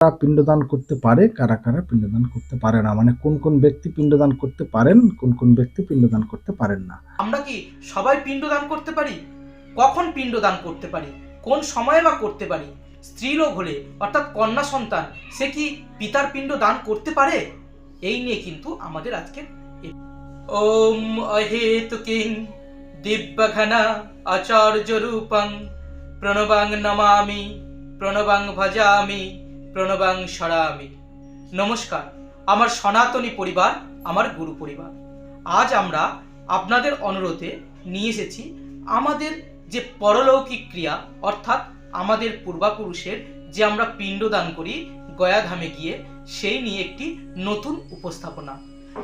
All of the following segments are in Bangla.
কারা পিণ্ডদান করতে পারে, কারা কারা পিণ্ডদান করতে পারে না? মানে কোন কোন ব্যক্তি পিণ্ডদান করতে পারেন, কোন কোন ব্যক্তি পিণ্ডদান করতে পারেন না? আমরা কি সবাই পিণ্ডদান করতে পারি? কখন পিণ্ডদান করতে পারি? কোন সময়ে বা করতে পারি? স্ত্রীলোক হলে, অর্থাৎ কন্যা সন্তান, সে কি পিতার পিণ্ড দান করতে পারে? এই নিয়ে কিন্তু আমাদের আজকে ওম অহেতুকিং দিব্যঘনা আচার্য রূপং প্রণবাং নমামি, প্রণবাং ভজামি। প্রণবাং সরামি। নমস্কার, আমার সনাতনী পরিবার, আমার গুরু পরিবার। আজ আমরা আপনাদের অনুরোধে নিয়ে এসেছি আমাদের যে পরলৌকিক ক্রিয়া, অর্থাৎ আমাদের পূর্বাপুরুষের যে আমরা পিণ্ডদান করি গয়াধামে গিয়ে, সেই নিয়ে একটি নতুন উপস্থাপনা।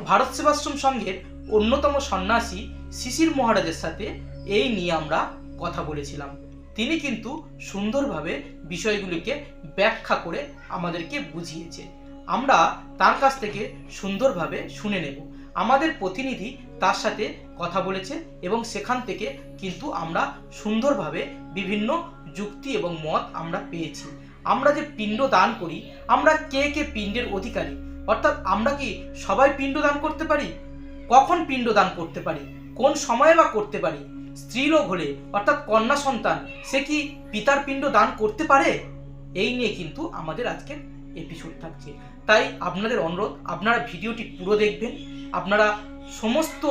ভারত সেবাশ্রম সংঘের অন্যতম সন্ন্যাসী শিশির মহারাজের সাথে এই নিয়ে আমরা কথা বলেছিলাম। তিনি কিন্তু সুন্দরভাবে বিষয়গুলিকে ব্যাখ্যা করে আমাদেরকে বুঝিয়েছে। আমরা তার কাছ থেকে সুন্দরভাবে শুনে নেব। আমাদের প্রতিনিধি তার সাথে কথা বলেছে এবং সেখান থেকে কিন্তু আমরা সুন্দরভাবে বিভিন্ন যুক্তি এবং মত আমরা পেয়েছি। আমরা যে পিণ্ড দান করি, আমরা কে কে পিণ্ডের অধিকারী? অর্থাৎ আমরা কি সবাই পিণ্ড দান করতে পারি? কখন পিণ্ড দান করতে পারি? কোন সময়ে বা করতে পারি? স্ত্রীলোক হলে, অর্থাৎ কন্যা সন্তান, সে কি পিতার পিণ্ড দান করতে পারে? এই নিয়ে কিন্তু আমাদের আজকের এপিসোড থাকছে। তাই আপনাদের অনুরোধ, আপনারা ভিডিওটি পুরো দেখবেন। আপনারা সমস্ত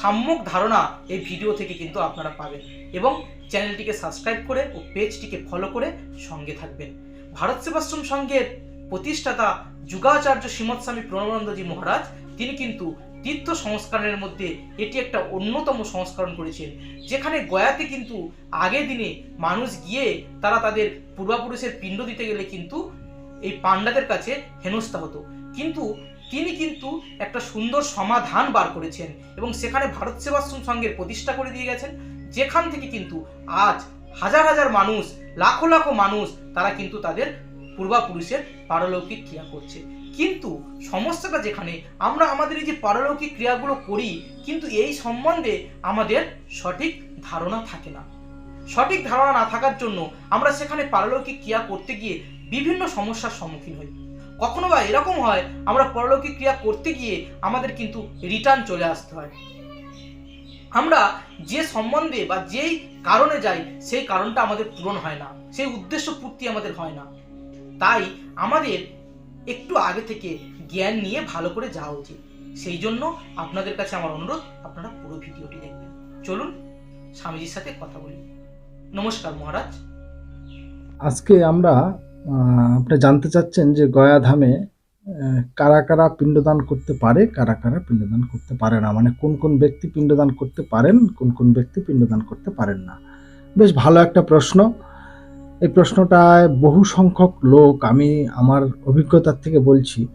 সাম্যক ধারণা এই ভিডিও থেকে কিন্তু আপনারা পাবেন এবং চ্যানেলটিকে সাবস্ক্রাইব করে ও পেজটিকে ফলো করে সঙ্গে থাকবেন। ভারত সেবাশ্রম সংঘের প্রতিষ্ঠাতা যুগাচার্য শ্রীমৎ স্বামী প্রণবানন্দজি মহারাজ, তিনি কিন্তু তীর্থ সংস্করণের মধ্যে এটি একটা অন্যতম সংস্করণ করেছেন যেখানে গয়াতে কিন্তু আগের দিনে মানুষ গিয়ে তারা তাদের পূর্বাপুরুষের পিণ্ড দিতে গেলে কিন্তু এই পাণ্ডাদের কাছে হেনস্থা হতো। কিন্তু তিনি কিন্তু একটা সুন্দর সমাধান বার করেছেন এবং সেখানে ভারত সেবাশ্রম সংঘের প্রতিষ্ঠা করে দিয়ে গেছেন, যেখান থেকে কিন্তু আজ হাজার হাজার মানুষ, লাখো লাখো মানুষ তারা কিন্তু তাদের পূর্বাপুরুষের পারলৌকিক ক্রিয়া করছে। কিন্তু সমস্যাটা যেখানে আমরা আমাদের এই যে পারলৌকিক ক্রিয়াগুলো করি, কিন্তু এই সম্বন্ধে আমাদের সঠিক ধারণা থাকে না। সঠিক ধারণা না থাকার জন্য আমরা সেখানে পারলৌকিক ক্রিয়া করতে গিয়ে বিভিন্ন সমস্যার সম্মুখীন হই। কখনো বা এরকম হয়, আমরা পরলৌকিক ক্রিয়া করতে গিয়ে আমাদের কিন্তু রিটার্ন চলে আসতে হয়। আমরা যে সম্বন্ধে বা যেই কারণে যাই, সেই কারণটা আমাদের পূরণ হয় না, সেই উদ্দেশ্য পূর্তি আমাদের হয় না। তাই আমাদের একটু আগে থেকে জ্ঞান নিয়ে ভালো করে যাওয়া উচিত। সেই জন্য আপনাদের কাছে আমার অনুরোধ, আপনারা পুরো ভিডিওটি দেখবেন। চলুন, স্বামীজির সাথে কথা বলি। নমস্কার মহারাজ। আজকে আমরা আপনি জানতে চাচ্ছেন যে গয়া ধামে কারা কারা পিণ্ডদান করতে পারে, কারা কারা পিণ্ডদান করতে পারে না? মানে কোন কোন ব্যক্তি পিণ্ডদান করতে পারেন, কোন কোন ব্যক্তি পিণ্ডদান করতে পারেন না? বেশ ভালো একটা প্রশ্ন। এই প্রশ্নটায় বহু সংখ্যক লোক, আমি আমার অভিজ্ঞতার থেকে বলছি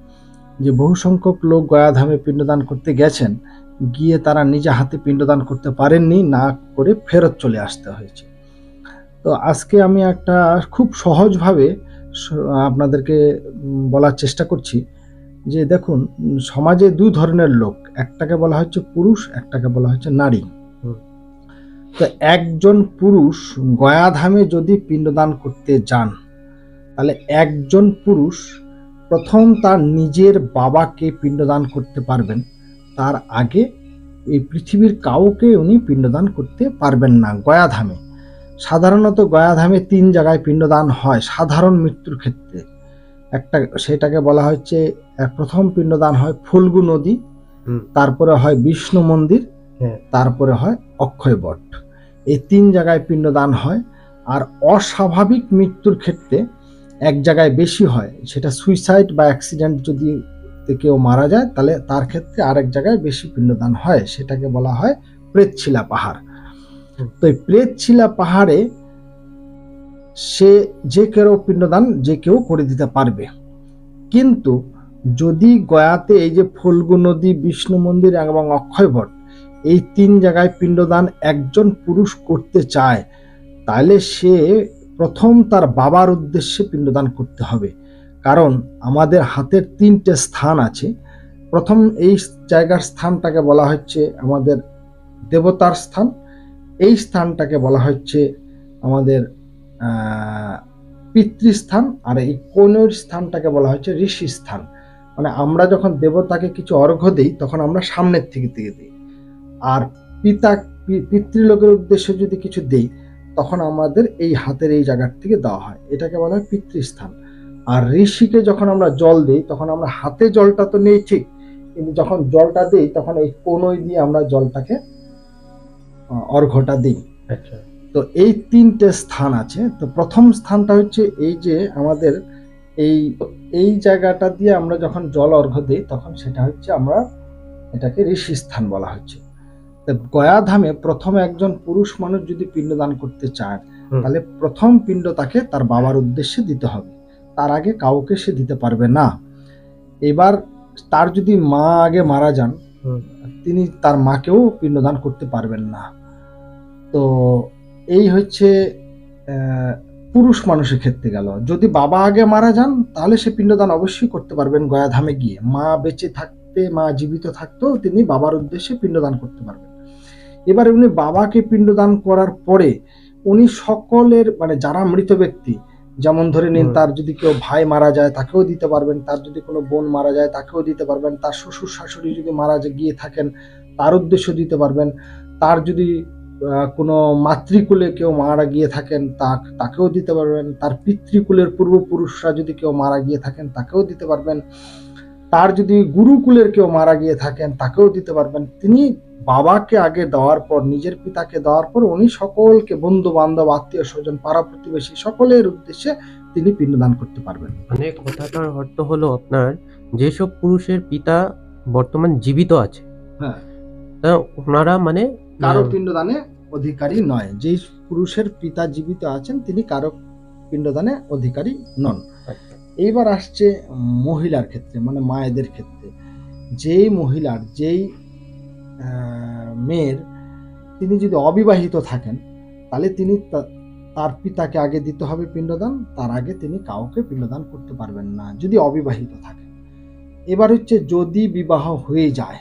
যে বহু সংখ্যক লোক গয়াধামে পিণ্ডদান করতে গেছেন, গিয়ে তারা নিজে হাতে পিণ্ডদান করতে পারেননি, না করে ফেরত চলে আসতে হয়েছে। তো আজকে আমি একটা খুব সহজভাবে আপনাদেরকে বলার চেষ্টা করছি যে দেখুন, সমাজে দুই ধরনের লোক, একটাকে বলা হচ্ছে পুরুষ, একটাকে বলা হচ্ছে নারী। তো একজন পুরুষ গয়াধামে যদি পিণ্ডদান করতে যান তাহলে একজন পুরুষ প্রথম তার নিজের বাবাকে পিণ্ডদান করতে পারবেন। তার আগে এই পৃথিবীর কাউকে উনি পিণ্ডদান করতে পারবেন না গয়াধামে। সাধারণত গয়াধামে তিন জায়গায় পিণ্ডদান হয় সাধারণ মৃত্যুর ক্ষেত্রে। একটা সেটাকে বলা হচ্ছে প্রথম পিণ্ডদান হয় ফুলগু নদী তারপরে হয় বিষ্ণু মন্দির হ্যাঁ। তারপরে হয় অক্ষয় বট এই তিন জায়গায় পিণ্ডদান হয় আর অস্বাভাবিক মৃত্যুর ক্ষেত্রে এক জায়গায় বেশি হয়। সেটা সুইসাইড বা অ্যাক্সিডেন্ট যদি কেউ মারা যায় তাহলে তার ক্ষেত্রে আরেক জায়গায় বেশি পিণ্ডদান হয়। সেটাকে বলা হয় প্রেতছিলা পাহাড়। তো এই প্রেতছিলা পাহাড়ে সে যে কেউ পিণ্ডদান যে কেউ করে দিতে পারবে। কিন্তু যদি গয়াতে এই যে ফল্গু নদী বিষ্ণু মন্দির এবং অক্ষয়বট এই তিন জায়গায় পিণ্ডদান একজন পুরুষ করতে চায় তাহলে সে প্রথম তার বাবার উদ্দেশ্যে পিণ্ডদান করতে হবে। কারণ আমাদের হাতের তিনটে স্থান আছে। প্রথম এই জায়গার স্থানটাকে বলা হচ্ছে আমাদের দেবতার স্থান। এই স্থানটাকে বলা হচ্ছে আমাদের পিতৃস্থান। আর এই কোনের স্থানটাকে বলা হচ্ছে ঋষি স্থান মানে আমরা যখন দেবতাকে কিছু অর্ঘ্য দিই, তখন আমরা সামনের থেকে দিয়ে দিই। আর পিতা পিতৃলোকের উদ্দেশ্যে যদি কিছু দিই তখন আমাদের এই হাতের এই জায়গার থেকে দেওয়া হয়। এটাকে বলা হয় পিতৃস্থান। আর ঋষিকে যখন আমরা জল দিই তখন আমরা হাতে জলটা তো নেই ঠিক কিন্তু যখন জলটা দিই তখন এই কোনোই দিয়ে আমরা জলটাকে আহ, অর্ঘ্যটা দিই। আচ্ছা। তো এই তিনটে স্থান আছে। তো প্রথম স্থানটা হচ্ছে এই যে আমাদের এই এই জায়গাটা দিয়ে আমরা যখন জল অর্ঘ্য দিই তখন সেটা হচ্ছে আমরা এটাকে ঋষি স্থান বলা হচ্ছে। গয়াধামে প্রথম একজন পুরুষ মানুষ যদি পিণ্ডদান করতে চায় তাহলে প্রথম পিণ্ড তাকে তার বাবার উদ্দেশ্যে দিতে হবে। তার আগে কাউকে সে দিতে পারবে না। এবার তার যদি মা আগে মারা যান তিনি তার মাকেও পিণ্ডদান করতে পারবেন না। তো এই হচ্ছে পুরুষ মানুষের ক্ষেত্রে গেল। যদি বাবা আগে মারা যান তাহলে সে পিণ্ডদান অবশ্যই করতে পারবেন গয়াধামে গিয়ে। মা বেঁচে থাকতে মা জীবিত থাকতেও তিনি বাবার উদ্দেশ্যে পিণ্ডদান করতে পারবেন। এবার উনি বাবাকে পিণ্ডদান করার পরে উনি সকলের মানে যারা মৃত ব্যক্তি যেমন ধরে নিন তার যদি কেউ ভাই মারা যায় তাকেও দিতে পারবেন তার যদি কোনো বোন মারা যায় তাকেও দিতে পারবেন তার শ্বশুর শাশুড়ি যদি মারা গিয়ে থাকেন তার উদ্দেশ্য দিতে পারবেন তার যদি কোনো মাতৃকুলে কেউ মারা গিয়ে থাকেন তা তাকেও দিতে পারবেন তার পিতৃকুলের পূর্বপুরুষরা যদি কেউ মারা গিয়ে থাকেন তাকেও দিতে পারবেন। তার যদি গুরুকুলের কেউ মারা গিয়ে থাকেন তাকেও দিতে পারবেন। তিনি বাবাকে আগে দেওয়ার পর নিজের পিতাকে দেওয়ার পর উনি সকলকে বন্ধু বান্ধব আত্মীয় স্বজন পাড়া প্রতিবেশী সকলের উদ্দেশ্যে তিনি পিণ্ডদান করতে পারবেন। মানে কথাটার অর্থ হলো আপনার যেসব পুরুষের পিতা বর্তমান জীবিত আছে হ্যাঁ। তা ওনারা মানে কারও পিণ্ডদানে অধিকারী নয়। যেই পুরুষের পিতা জীবিত আছেন তিনি কারও পিণ্ডদানে অধিকারী নন। আচ্ছা, এইবার আসছে মহিলার ক্ষেত্রে মানে মায়েদের ক্ষেত্রে। যেই মহিলার, যেই মেয়ের তিনি যদি অবিবাহিত থাকেন, তাহলে তিনি তার পিতাকে আগে দিতে হবে পিণ্ডদান, তার আগে তিনি কাউকে পিণ্ডদান করতে পারবেন না, যদি অবিবাহিত থাকেন এবার হচ্ছে যদি বিবাহ হয়ে যায়,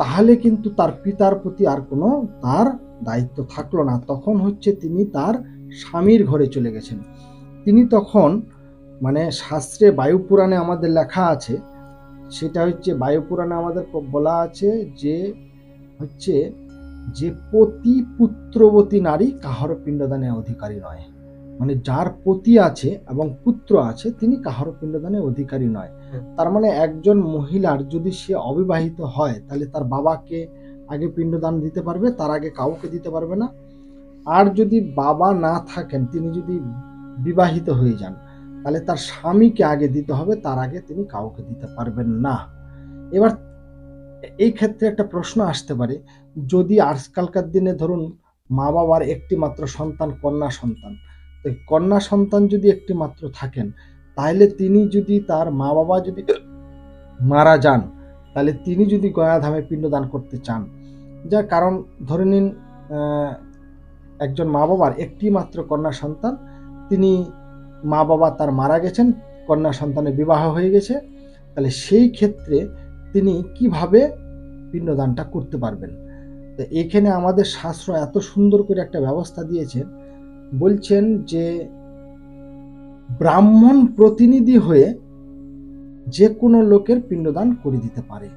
তাহলে কিন্তু তার পিতার প্রতি আর কোনো তার দায়িত্ব থাকল না। তখন হচ্ছে তিনি তার স্বামীর ঘরে চলে গেছেন। তিনি তখন মানে শাস্ত্রে বায়ুপুরাণে আমাদের লেখা আছে, সেটা হচ্ছে বায়ুপুরাণে আমাদের বলা আছে যে হচ্ছে যে পতি পুত্রবতী নারী কাহার পিণ্ডদানে অধিকারী নয়। মানে যার পতি আছে এবং পুত্র আছে, তিনি কাহার পিণ্ডদানে অধিকারী নয়। তার মানে একজন মহিলার যদি সে অবিবাহিত হয়, তাহলে তার বাবাকে আগে পিণ্ডদান দিতে পারবে, তার আগে কাউকে দিতে পারবে না। আর যদি বাবা না থাকেন, তিনি যদি বিবাহিত হয়ে যান তাহলে তার স্বামীকে আগে দিতে হবে, তার আগে তিনি কাউকে দিতে পারবেন না। এবার এই ক্ষেত্রে একটা প্রশ্ন আসতে পারে, যদি আজকালকার দিনে ধরুন মা বাবার একটি মাত্র সন্তান কন্যা সন্তান কন্যা সন্তান যদি একটি মাত্র থাকেন, তাহলে তিনি যদি তার মা বাবা যদি মারা যান, তাহলে তিনি যদি গয়াধামে পিণ্ডদান করতে চান, যার কারণ ধরে নিন একজন মা বাবার একটি মাত্র কন্যা সন্তান, তিনি মা বাবা তার মারা গেছেন, কন্যা সন্তানের বিবাহ হয়ে গেছে, তাহলে সেই ক্ষেত্রে তিনি কীভাবে পিণ্ডদানটা করতে পারবেন? তো এখানে আমাদের শাস্ত্র এত সুন্দর করে একটা ব্যবস্থা দিয়েছেন বলছেন যে ব্রাহ্মণ প্রতিনিধি হয়ে যে কোনো লোকের পিণ্ডদান করে দিতে পারে।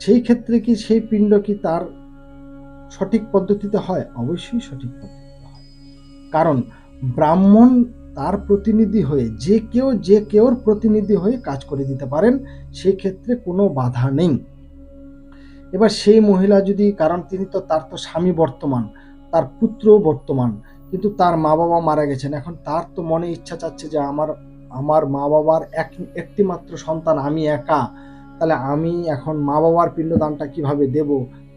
সেই ক্ষেত্রে কি সেই পিণ্ড কি তার সঠিক পদ্ধতিতে হয়? অবশ্যই সঠিক পদ্ধতিতে হয়। কারণ ব্রাহ্মণ তার প্রতিনিধি হয়ে যে কেউ, যে কেউর প্রতিনিধি হয়ে কাজ করে দিতে পারেন সেই ক্ষেত্রে কোনো বাধা নেই। এবার সেই মহিলা যদি, কারণ তিনি তো, তার তো স্বামী বর্তমান, তার পুত্রও বর্তমান, কিন্তু তার মা বাবা মারা গেছেন। এখন তার তো মনে ইচ্ছা চাচ্ছে যে আমার আমার মা বাবার এক একটি মাত্র সন্তান, আমি একা, তাহলে আমি এখন মা বাবার পিণ্ডদানটা কীভাবে দেব?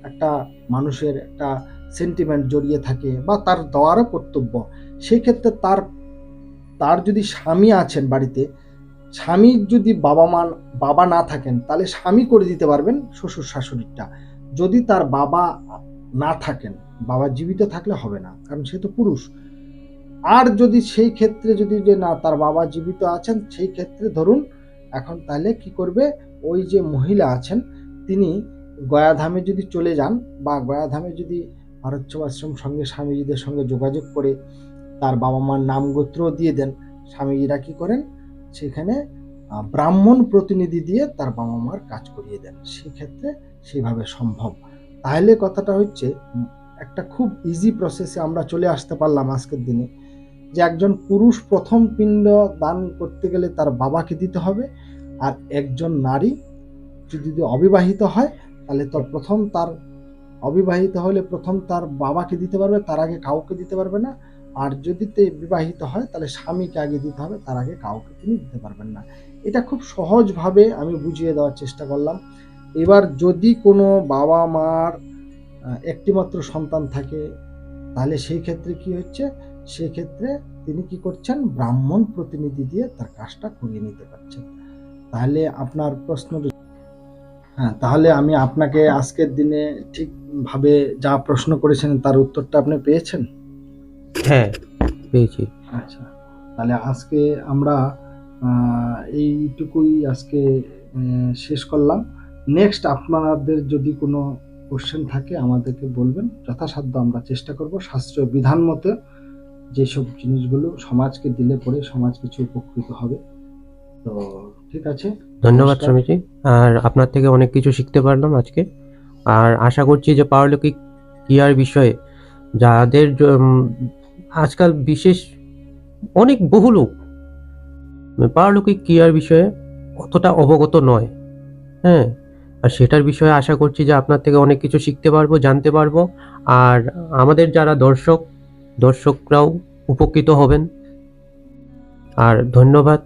একটা মানুষের একটা সেন্টিমেন্ট জড়িয়ে থাকে, বা তার দেওয়ারও কর্তব্য। সেই ক্ষেত্রে তার তার যদি স্বামী আছেন বাড়িতে স্বামী যদি বাবা মা, বাবা না থাকেন, তাহলে স্বামী করে দিতে পারবেন শ্বশুর শাশুড়িটা যদি তার বাবা না থাকেন, বাবা জীবিত থাকলে হবে না, কারণ সে তো পুরুষ। আর যদি সেই ক্ষেত্রে যদি যে না, তার বাবা জীবিত আছেন, সেই ক্ষেত্রে ধরুন, এখন তাহলে কি করবে? ওই যে মহিলা আছেন, তিনি গয়াধামে যদি চলে যান বা গয়াধামে যদি ভারত সেবাশ্রম সঙ্গে স্বামীজিদের সঙ্গে যোগাযোগ করে তার বাবা মার নাম গোত্র দিয়ে দেন। স্বামীজিরা কি করেন? সেখানে ব্রাহ্মণ প্রতিনিধি দিয়ে তার বাবা মার কাজ করিয়ে দেন। সেক্ষেত্রে সেভাবে সম্ভব। তাহলে কথাটা হচ্ছে, একটা খুব ইজি প্রসেসে আমরা চলে আসতে পারলাম আজকের দিনে। যে একজন পুরুষ প্রথম পিণ্ড দান করতে গেলে তার বাবাকে দিতে হবে, আর একজন নারী যদি অবিবাহিত হয়, তাহলে তো প্রথম তার অবিবাহিত হলে প্রথম তার বাবাকে দিতে পারবে, তার আগে কাউকে দিতে পারবে না। আর যদি তে বিবাহিত হয়, তাহলে স্বামীকে আগে দিতে হবে, তার আগে কাউকে তিনি দিতে পারবেন না। এটা খুব সহজভাবে আমি বুঝিয়ে দেওয়ার চেষ্টা করলাম। এবার যদি কোনো বাবা মার একটিমাত্র সন্তান থাকে, তাহলে সেই ক্ষেত্রে কি হচ্ছে? সেই ক্ষেত্রে তিনি কি করছেন? ব্রাহ্মণ প্রতিনিধি দিয়ে তার কাজটা করিয়ে নিতে পারছেন। তাহলে আপনার প্রশ্ন হ্যাঁ তাহলে আমি আপনাকে আজকের দিনে ঠিকভাবে যা প্রশ্ন করেছেন, তার উত্তরটা আপনি পেয়েছেন? হ্যাঁ। পেয়েছি। আচ্ছা তাহলে আজকে আমরা এইটুকুই আজকে শেষ করলাম। নেক্সট আপনাদের যদি কোনো কোশ্চেন থাকে আমাদেরকে বলবেন। যথাসাধ্য আমরা চেষ্টা করব শাস্ত্রীয় বিধান মতো যেসব জিনিসগুলো সমাজকে দিলে পরে সমাজ কিছু উপকৃত হবে। তো ঠিক আছে। ধন্যবাদ। স্বামীজি। আর আপনার থেকে অনেক কিছু শিখতে পারলাম আজকে। আর আশা করছি যে পারলৌকিক ক্রিয়ার বিষয়ে যাদের আজকাল বিশেষ অনেক বহু লোক। পারলৌকিক ক্রিয়ার বিষয়ে অতটা অবগত নয়। হ্যাঁ আর সেটার বিষয়ে আশা করছি যে আপনার থেকে অনেক কিছু শিখতে পারব জানতে পারব। আর আমাদের যারা দর্শক দর্শকরাও উপকৃত হবেন। আর ধন্যবাদ।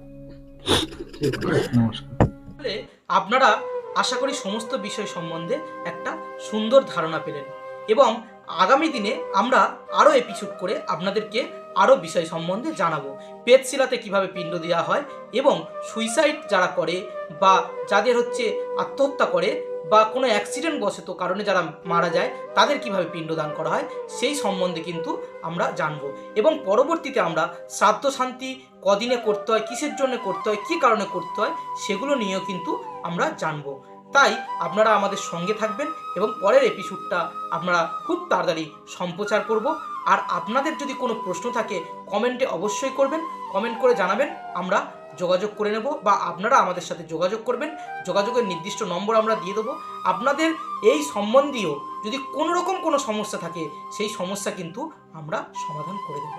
আপনারা আশা করি সমস্ত বিষয় সম্বন্ধে একটা সুন্দর ধারণা পেলেন এবং আগামী দিনে আমরা আরও এপিসোড করে আপনাদেরকে আরও বিষয় সম্বন্ধে জানাব। পেটশিলাতে কীভাবে পিণ্ড দেওয়া হয় এবং সুইসাইড যারা করে বা যাদের হচ্ছে আত্মহত্যা করে বা কোনো অ্যাক্সিডেন্ট বশত কারণে যারা মারা যায়, তাদের কীভাবে পিণ্ডদান করা হয় সেই সম্বন্ধে কিন্তু আমরা জানব। এবং পরবর্তীতে আমরা শ্রাদ্ধ শান্তি কদিনে করতে হয়, কিসের জন্য করতে হয়, কী কারণে করতে হয়, সেগুলো নিয়েও কিন্তু আমরা জানব। তাই আপনারা আমাদের সঙ্গে থাকবেন এবং পরের এপিসোডটা আমরা খুব তাড়াতাড়ি সম্প্রচার করব। আর আপনাদের যদি কোনো প্রশ্ন থাকে কমেন্টে অবশ্যই করবেন। কমেন্ট করে জানাবেন, আমরা যোগাযোগ করে নেব বা আপনারা আমাদের সাথে যোগাযোগ করবেন। যোগাযোগের নির্দিষ্ট নম্বর আমরা দিয়ে দেবো। আপনাদের এই সম্বন্ধীয় যদি কোনো রকম কোনো সমস্যা থাকে, সেই সমস্যা কিন্তু আমরা সমাধান করে দেব।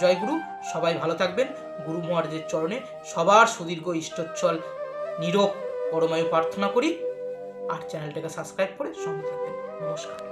জয় গুরু, সবাই ভালো থাকবেন। গুরু মহারাজের চরণে সবার সুদীর্ঘ ইষ্টচ্ছল, নীরব পরমায়ু প্রার্থনা করি। আর চ্যানেলটাকে সাবস্ক্রাইব করে সঙ্গে থাকবেন। নমস্কার।